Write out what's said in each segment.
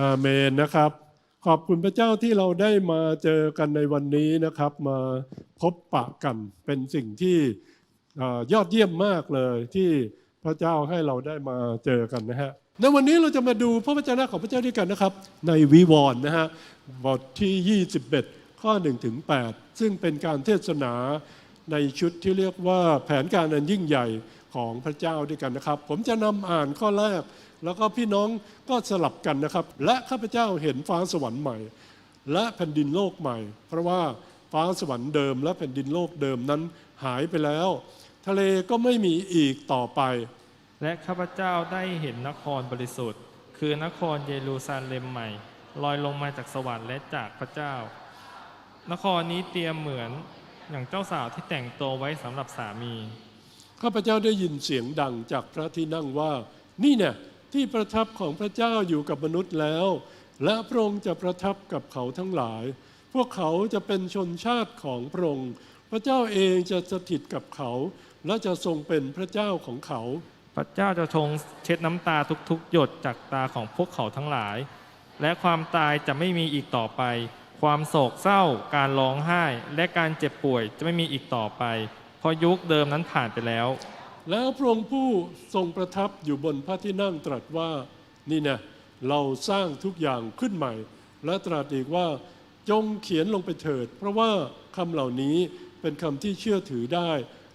อาเมนนะครับ ขอบคุณพระเจ้าที่เราได้มาเจอกันในวันนี้นะครับ มาพบปะกันเป็นสิ่งที่ยอดเยี่ยมมากเลยที่พระเจ้าให้เราได้มาเจอกันนะฮะในวันนี้เราจะมาดูพระวจนะของพระเจ้าด้วยกันนะครับ ในวิวรณ์นะฮะบทที่ 21 ข้อ1ถึง8ซึ่งเป็นการเทศนาในชุดที่เรียกว่าแผนการอันยิ่งใหญ่ ของพระเจ้าด้วยกันนะครับ ผมจะนำอ่านข้อแรก แล้วก็พี่น้องก็สลับกันนะครับ และข้าพเจ้าเห็นฟ้าสวรรค์ใหม่ และแผ่นดินโลกใหม่ เพราะว่าฟ้าสวรรค์เดิม และแผ่นดินโลกเดิมนั้นหายไปแล้ว ทะเลก็ไม่มีอีกต่อไป และข้าพเจ้าได้เห็นนครบริสุทธิ์ คือนครเยรูซาเล็มใหม่ ลอยลงมาจากสวรรค์และจากพระเจ้า นครนี้เตรียมเหมือนอย่างเจ้าสาวที่แต่งตัวไว้สำหรับสามี ข้าพเจ้าได้ยินเสียงดังจากพระที่นั่งว่า นี่เนี่ยที่ประทับของพระเจ้าอยู่กับมนุษย์แล้ว และพระองค์จะประทับกับเขาทั้งหลาย พวกเขาจะเป็นชนชาติของพระองค์พระเจ้าเองจะสถิตกับเขา และจะทรงเป็นพระเจ้าของเขา พระเจ้าจะทรงเช็ดน้ำตาทุกๆ หยดจากตาของพวกเขาทั้งหลาย และความตายจะไม่มีอีกต่อไป ความโศกเศร้า การร้องไห้ และการเจ็บป่วยจะไม่มีอีกต่อไป ราะยุคเดิมนั้นผ่านไปแล้ว แล้วพระองค์ผู้ทรงประทับอยู่บนพระที่นั่งตรัสว่านี่นะเราสร้างทุกอย่างขึ้นใหม่ และตรัสอีกว่าจงเขียนลงไปเถิด เพราะว่าคำเหล่านี้เป็นคำที่เชื่อถือได้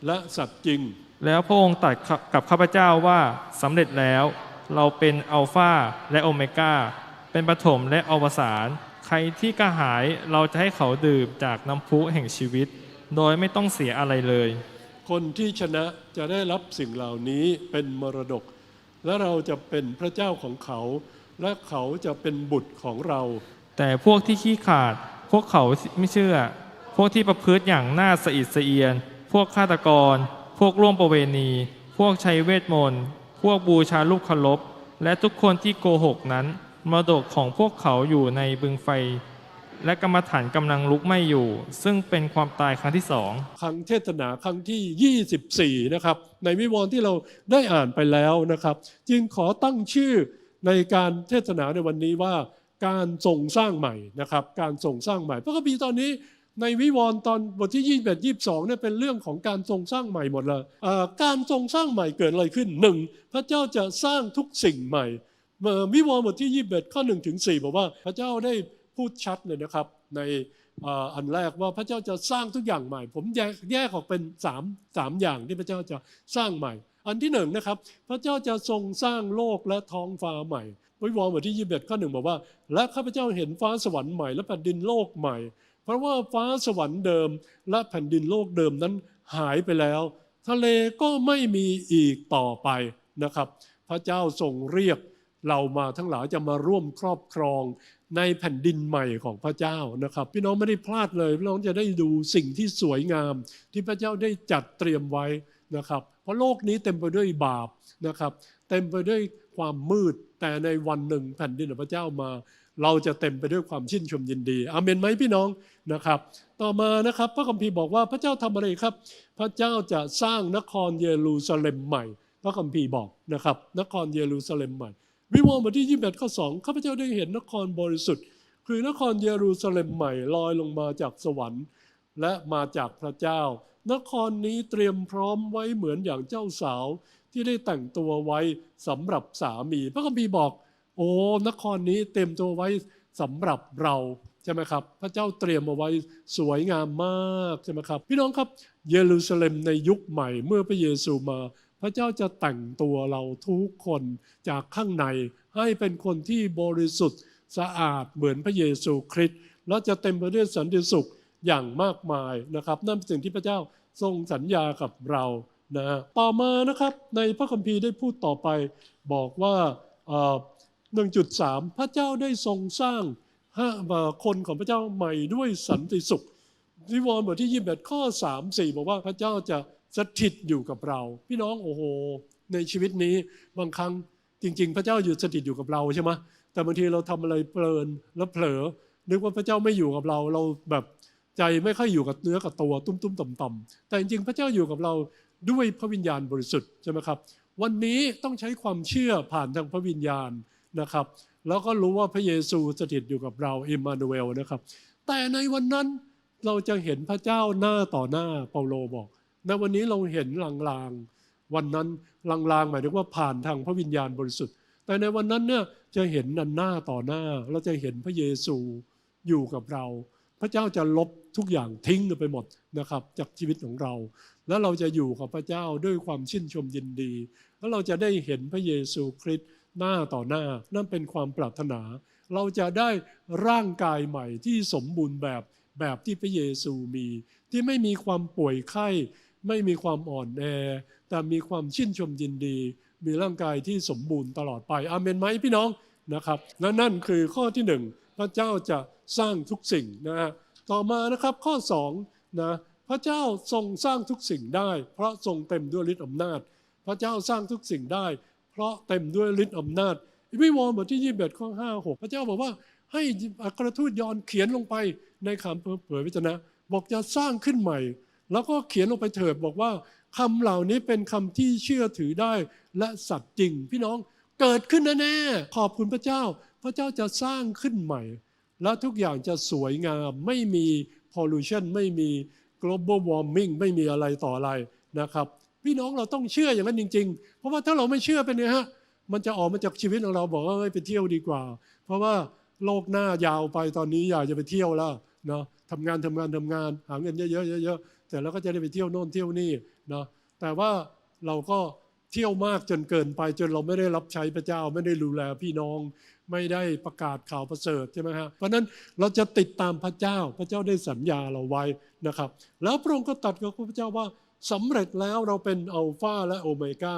และสัตย์จริง แล้วพระองค์ตรัสกับข้าพเจ้าว่าสำเร็จแล้ว เราเป็นอัลฟาและโอเมกาเป็นปฐมและอวสานใครที่กระหายเราจะให้เขาดื่มจากน้ำพุแห่งชีวิต โดยไม่ต้องเสียอะไรเลย คนที่ชนะจะได้รับสิ่งเหล่านี้เป็นมรดก และเราจะเป็นพระเจ้าของเขา และเขาจะเป็นบุตรของเรา แต่พวกที่ขี้ขาด พวกเขาไม่เชื่อ พวกที่ประพฤติอย่างน่าสะอิดสะเอียน พวกฆาตกร พวกร่วมประเวณี พวกใช้เวทมนต์ พวกบูชาลูกเคารพและทุกคนที่โกหกนั้นมรดกของพวกเขาอยู่ในบึงไฟ และกรรมฐานกำลังลุกไหม้อยู่ ซึ่งเป็นความตายครั้งที่สองครั้งเทศนาครั้งที่ 24 นะครับ ในวิวรณ์ที่เราได้อ่านไปแล้วนะครับ จึงขอตั้งชื่อในการเทศนาในวันนี้ว่าการทรงสร้างใหม่นะครับ การทรงสร้างใหม่พระคัมภีร์ตอนนี้ในวิวรณ์ตอนบทที่ 21 22เนี่ยเป็นเรื่องของการทรงสร้างใหม่หมดเลยการทรงสร้างใหม่เกิดอะไรขึ้นหนึ่งพระเจ้าจะสร้างทุกสิ่งใหม่วิวรณ์บทที่ 21 ข้อ1ถึง4บอกว่าพระเจ้าได้ พูดชัดเลยนะครับ ในอันแรกว่าพระเจ้าจะสร้างทุกอย่างใหม่ ผมแยกแยกออกเป็นสามสามอย่างที่พระเจ้าจะสร้างใหม่ อันที่หนึ่งนะครับ พระเจ้าจะทรงสร้างโลกและท้องฟ้าใหม่วิวรณ์บทที่ยี่สิบเอ็ดข้อหนึ่งบอกว่า และข้าพเจ้าเห็นฟ้าสวรรค์ใหม่และแผ่นดินโลกใหม่ เพราะว่าฟ้าสวรรค์เดิมและแผ่นดินโลกเดิมนั้นหายไปแล้ว ทะเลก็ไม่มีอีกต่อไปนะครับ พระเจ้าทรงเรียกเรามาทั้งหลายจะมาร่วมครอบครอง ในแผ่นดินใหม่ของพระเจ้านะครับ พี่น้องไม่ได้พลาดเลยพี่น้องจะได้ดูสิ่งที่สวยงาม ที่พระเจ้าได้จัดเตรียมไว้นะครับ เพราะโลกนี้เต็มไปด้วยบาปนะครับ เต็มไปด้วยความมืดแต่ในวันหนึ่งแผ่นดินของพระเจ้ามา เราจะเต็มไปด้วยความชื่นชมยินดีอาเมนไหมพี่น้องนะครับ ต่อมานะครับพระคัมภีร์บอกว่าพระเจ้าทำอะไรครับ พระเจ้าจะสร้างนครเยรูซาเล็มใหม่ พระคัมภีร์บอกนะครับ นครเยรูซาเล็มใหม่ วิวรณ์บทที่21ข้อ 2 ข้าพเจ้าได้เห็นนครบริสุทธิ์ คือนครเยรูซาเล็มใหม่ลอยลงมาจากสวรรค์ และมาจากพระเจ้า นครนี้เตรียมพร้อมไว้เหมือนอย่างเจ้าสาว ที่ได้แต่งตัวไว้สำหรับสามี พระคัมภีร์บอก โอ้นครนี้เต็มตัวไว้สำหรับเราใช่ไหมครับ พระเจ้าเตรียมเอาไว้สวยงามมากใช่ไหมครับ พี่น้องครับ เยรูซาเล็มในยุคใหม่เมื่อพระเยซูมา พระเจ้าจะแต่งตัวเราทุกคนจากข้างในให้เป็นคนที่บริสุทธิ์สะอาดเหมือนพระเยซูคริสต์และจะเต็มไปด้วยสันติสุขอย่างมากมายนะครับ นั่นเป็นสิ่งที่พระเจ้าทรงสัญญากับเรานะฮะต่อมานะครับในพระคัมภีร์ได้พูดต่อไปบอกว่าเอ่อ1.3 พระเจ้าได้ทรงสร้างห้เอ่อคนของพระเจ้าใหม่ด้วยสันติสุขวิวรณ์บทที่ 21 ข้อ 3 4 บอกว่าพระเจ้าจะ สถิตอยู่กับเรา พี่น้องโอ้โห ในชีวิตนี้บางครั้งจริง ๆ พระเจ้าอยู่สถิตอยู่กับเราใช่ไหมแต่บางทีเราทำอะไรเพลินแล้วเผลอ นึกว่าพระเจ้าไม่อยู่กับเรา เราแบบใจไม่ค่อยอยู่กับเนื้อกับตัวตุ้มๆต่ำๆแต่จริงๆพระเจ้าอยู่กับเราด้วยพระวิญญาณบริสุทธิ์ใช่ไหมครับ วันนี้ต้องใช้ความเชื่อผ่านทางพระวิญญาณนะครับ แล้วก็รู้ว่าพระเยซูสถิตอยู่กับเราอิมมานูเอลนะครับ แต่ในวันนั้นเราจะเห็นพระเจ้าหน้าต่อหน้าเปาโลบอก ในวันนี้เราเห็นลางๆ วันนั้นลางๆ หมายถึงว่าผ่านทางพระวิญญาณบริสุทธิ์ แต่ในวันนั้นเนี่ยจะเห็นนันหน้าต่อหน้า เราจะเห็นพระเยซูอยู่กับเรา พระเจ้าจะลบทุกอย่างทิ้งไปหมดนะครับ จากชีวิตของเรา แล้วเราจะอยู่กับพระเจ้าด้วยความชื่นชมยินดี แล้วเราจะได้เห็นพระเยซูคริสต์หน้าต่อหน้า นั่นเป็นความปรารถนา เราจะได้ร่างกายใหม่ที่สมบูรณ์แบบแบบที่พระเยซูมี ที่ไม่มีความป่วยไข้ ไม่มีความอ่อนแอ แต่มีความชื่นชมยินดี มีร่างกายที่สมบูรณ์ตลอดไปอาเมนไหมพี่น้องนะครับและนั่นคือข้อที่หนึ่งพระเจ้าจะสร้างทุกสิ่งนะฮะต่อมานะครับข้อสองนะพระเจ้าทรงสร้างทุกสิ่งได้ เพราะทรงเต็มด้วยฤทธิอำนาจ พระเจ้าสร้างทุกสิ่งได้ เพราะเต็มด้วยฤทธิอำนาจวิวรณ์บทที่21ข้อ5 6 พระเจ้าบอกว่าให้อัครทูตยอนเขียนลงไปในคำเผยพระวจนะ บอกจะสร้างขึ้นใหม่ แล้วก็เขียนลงไปเถิดบอกว่าคำเหล่านี้เป็นคำที่เชื่อถือได้และสัตย์จริง พี่น้องเกิดขึ้นแน่ๆขอบคุณพระเจ้า พระเจ้าจะสร้างขึ้นใหม่ แล้วทุกอย่างจะสวยงามไม่มี pollution ไม่มี global warming ไม่มีอะไรต่ออะไรนะครับ พี่น้องเราต้องเชื่ออย่างนั้นจริง ๆ เพราะว่าถ้าเราไม่เชื่อเป็นไงฮะมันจะออกมาจากชีวิตของเราบอกว่าไปเที่ยวดีกว่า เพราะว่าโลกหน้ายาวไปตอนนี้อยากจะไปเที่ยวแล้วเนาะทำงานทำงานทำงาน หาเงินเยอะๆเยอะๆ แต่แล้วก็จะได้ไปเที่ยวโน่นเที่ยวนี่นะแต่ว่าเราก็เที่ยวมากจนเกินไปจนเราไม่ได้รับใช้พระเจ้าไม่ได้ดูแลพี่น้อง ไม่ได้ประกาศข่าวประเสริฐใช่ไหมฮะเพราะนั้นเราจะติดตามพระเจ้าพระเจ้าได้สัญญาเราไว้นะครับ แล้วพระองค์ก็ตรัดกับพระเจ้าว่าสำเร็จแล้วเราเป็นอัลฟาและโอเมก้า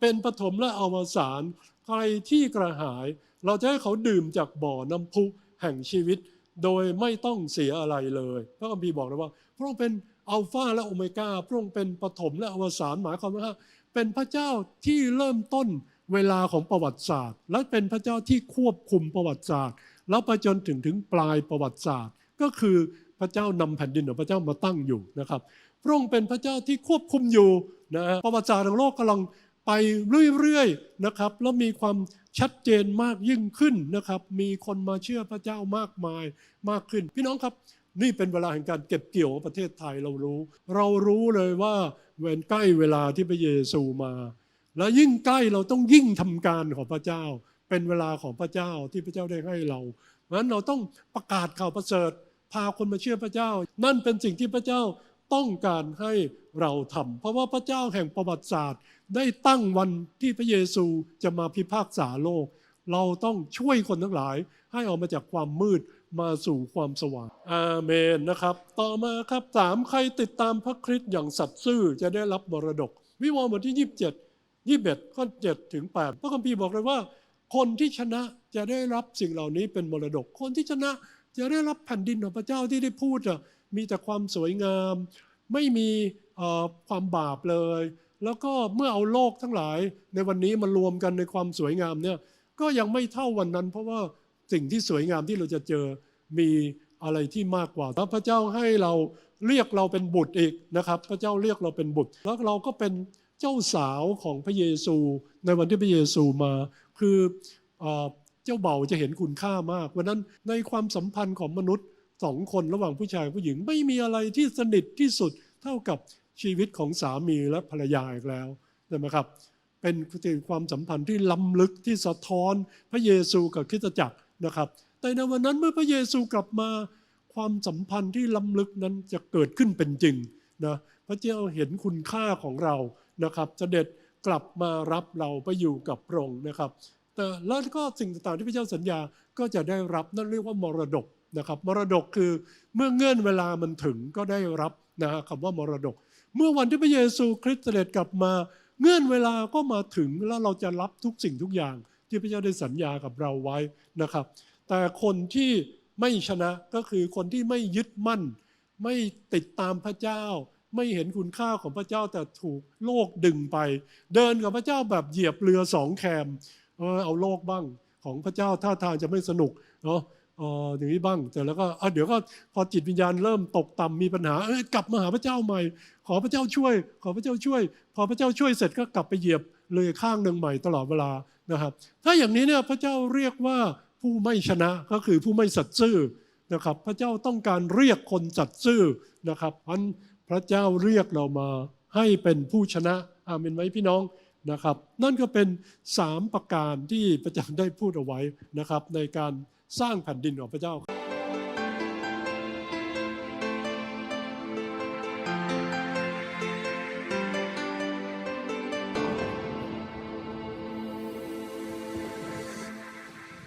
เป็นปฐมและอวสานใครที่กระหาย เราจะให้เขาดื่มจากบ่อน้ำพุแห่งชีวิต โดยไม่ต้องเสียอะไรเลย พระคัมภีร์บอกเลยว่า พระองค์เป็น อัลฟาและโอเมก้าพระองค์เป็นปฐมและอวสานหมายความว่าเป็นพระเจ้าที่เริ่มต้นเวลาของประวัติศาสตร์ และเป็นพระเจ้าที่ควบคุมประวัติศาสตร์ แล้วไปจนถึงถึงปลายประวัติศาสตร์ ก็คือพระเจ้านำแผ่นดินของพระเจ้ามาตั้งอยู่นะครับพระองค์เป็นพระเจ้าที่ควบคุมอยู่นะฮะประวัติศาสตร์ของโลกกำลังไปเรื่อยๆนะครับแล้วมีความชัดเจนมากยิ่งขึ้นนะครับ มีคนมาเชื่อพระเจ้ามากมายมากขึ้น พี่น้องครับ นี่เป็นเวลาแห่งการเก็บเกี่ยวของประเทศไทยเรารู้ เรารู้เลยว่าเวนใกล้เวลาที่พระเยซูมา และยิ่งใกล้เราต้องยิ่งทำการของพระเจ้า เป็นเวลาของพระเจ้าที่พระเจ้าได้ให้เราเพราะฉะนั้นเราต้องประกาศข่าวประเสริฐพาคนมาเชื่อพระเจ้า นั่นเป็นสิ่งที่พระเจ้าต้องการให้เราทำเพราะว่าพระเจ้าแห่งประวัติศาสตร์ ได้ตั้งวันที่พระเยซูจะมาพิพากษาโลก เราต้องช่วยคนทั้งหลายให้ออกมาจากความมืด มาสู่ความสว่าง อาเมนนะครับ ต่อมาครับสามใครติดตามพระคริสต์อย่างสัตย์ซื่อจะได้รับมรดก วิวรณ์บทที่ 27 21ข้อ7ถึง8พระคัมภีร์บอกเลยว่า คนที่ชนะจะได้รับสิ่งเหล่านี้เป็นมรดก คนที่ชนะจะได้รับแผ่นดินของพระเจ้าที่ได้พูดอะมีแต่ความสวยงาม ไม่มีความบาปเลย แล้วก็เมื่อเอาโลกทั้งหลายในวันนี้มารวมกันในความสวยงามเนี่ยก็ยังไม่เท่าวันนั้น เพราะว่า สิ่งที่สวยงามที่เราจะเจอมีอะไรที่มากกว่าแล้วพระเจ้าให้เราเรียกเราเป็นบุตรอีกนะครับ พระเจ้าเรียกเราเป็นบุตร แล้วเราก็เป็นเจ้าสาวของพระเยซู ในวันที่พระเยซูมา คือเอ่อเจ้าเบ่าวจะเห็นคุณค่ามากวันนั้นในความสัมพันธ์ของมนุษย์สองคนระหว่างผู้ชายผู้หญิงไม่มีอะไรที่สนิทที่สุดเท่ากับชีวิตของสามีและภรรยาอีกแล้วใช่ไหมครับเป็นความสัมพันธ์ที่ล้ำลึกที่สะท้อนพระเยซูกับคริสตจักร นะครับ แต่ในวันนั้นเมื่อพระเยซูกลับมาความสัมพันธ์ที่ล้ำลึกนั้นจะเกิดขึ้นเป็นจริงนะพระเจ้าเห็นคุณค่าของเรานะครับเสด็จกลับมารับเราไปอยู่กับพระองค์นะครับ แต่แล้วก็สิ่งต่างๆที่พระเจ้าสัญญาก็จะได้รับนั่นเรียกว่ามรดกนะครับ มรดกคือเมื่อเงื่อนเวลามันถึงก็ได้รับนะฮะคำว่ามรดก เมื่อวันที่พระเยซูคริสต์เสด็จกลับมา เงื่อนเวลาก็มาถึงแล้วเราจะรับทุกสิ่งทุกอย่าง ที่พระเจ้าได้สัญญากับเราไว้นะครับ แต่คนที่ไม่ชนะก็คือคนที่ไม่ยึดมั่น ไม่ติดตามพระเจ้า ไม่เห็นคุณค่าของพระเจ้าแต่ถูกโลกดึงไป เดินกับพระเจ้าแบบเหยียบเรือสองแคมเออเอาโลกบ้างของพระเจ้าท่าทางจะไม่สนุกเนาะอย่างนี้บ้างแต่แล้วก็เดี๋ยวก็พอจิตวิญญาณเริ่มตกต่ำมีปัญหาเอ้ยกลับมาหาพระเจ้าใหม่ ขอพระเจ้าช่วย ขอพระเจ้าช่วย พอพระเจ้าช่วยเสร็จก็กลับไปเหยียบ เลยข้างหนึ่งใหม่ตลอดเวลานะครับ ถ้าอย่างนี้เนี่ยพระเจ้าเรียกว่าผู้ไม่ชนะก็คือผู้ไม่สัตย์ซื่อนะครับ พระเจ้าต้องการเรียกคนสัตย์ซื่อนะครับอันพระเจ้าเรียกเรามาให้เป็นผู้ชนะอาเมนไหมพี่น้องนะครับ นั่นก็เป็นสามประการที่พระเจ้าได้พูดเอาไว้นะครับ ในการสร้างแผ่นดินของพระเจ้า